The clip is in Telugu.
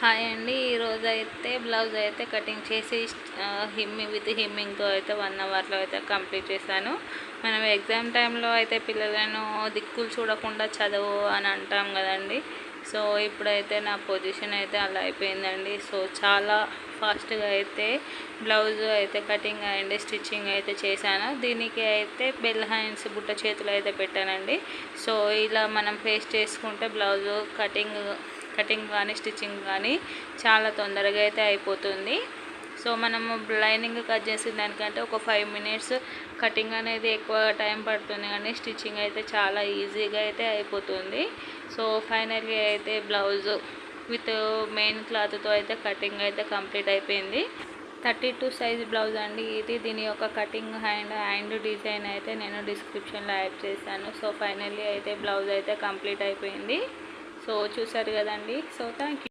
హాయ్ అండి. ఈరోజు అయితే బ్లౌజ్ అయితే కటింగ్ చేసి హిమ్మింగ్ విత్ హిమ్మింగ్తో అయితే వన్ అవర్లో అయితే కంప్లీట్ చేశాను. మనం ఎగ్జామ్ టైంలో అయితే పిల్లలను దిక్కులు చూడకుండా చదువు అని అంటాం కదండి. సో ఇప్పుడైతే నా పొజిషన్ అయితే అలా అయిపోయిందండి. సో చాలా ఫాస్ట్గా అయితే బ్లౌజ్ అయితే కటింగ్ అండ్ స్టిచ్చింగ్ అయితే చేశాను. దీనికి అయితే బెల్ హ్యాండ్స్ బుట్ట చేతులు అయితే పెట్టానండి. సో ఇలా మనం ఫేస్ చేసుకుంటే బ్లౌజ్ కటింగ్ కటింగ్ కానీ స్టిచ్చింగ్ కానీ చాలా తొందరగా అయితే అయిపోతుంది. సో మనము లైనింగ్ కట్ చేసిన దానికంటే ఒక ఫైవ్ మినిట్స్ కటింగ్ అనేది ఎక్కువ టైం పడుతుంది కానీ స్టిచ్చింగ్ అయితే చాలా ఈజీగా అయితే అయిపోతుంది. సో ఫైనల్గా అయితే బ్లౌజ్ విత్ మెయిన్ క్లాత్తో అయితే కటింగ్ అయితే కంప్లీట్ అయిపోయింది. థర్టీ టూ సైజ్ బ్లౌజ్ అండి ఇది. దీని యొక్క కటింగ్ హ్యాండ్ హ్యాండ్ డిజైన్ అయితే నేను డిస్క్రిప్షన్లో యాడ్ చేశాను. సో ఫైనల్లీ అయితే బ్లౌజ్ అయితే కంప్లీట్ అయిపోయింది. సో చూసారు కదండి. So thank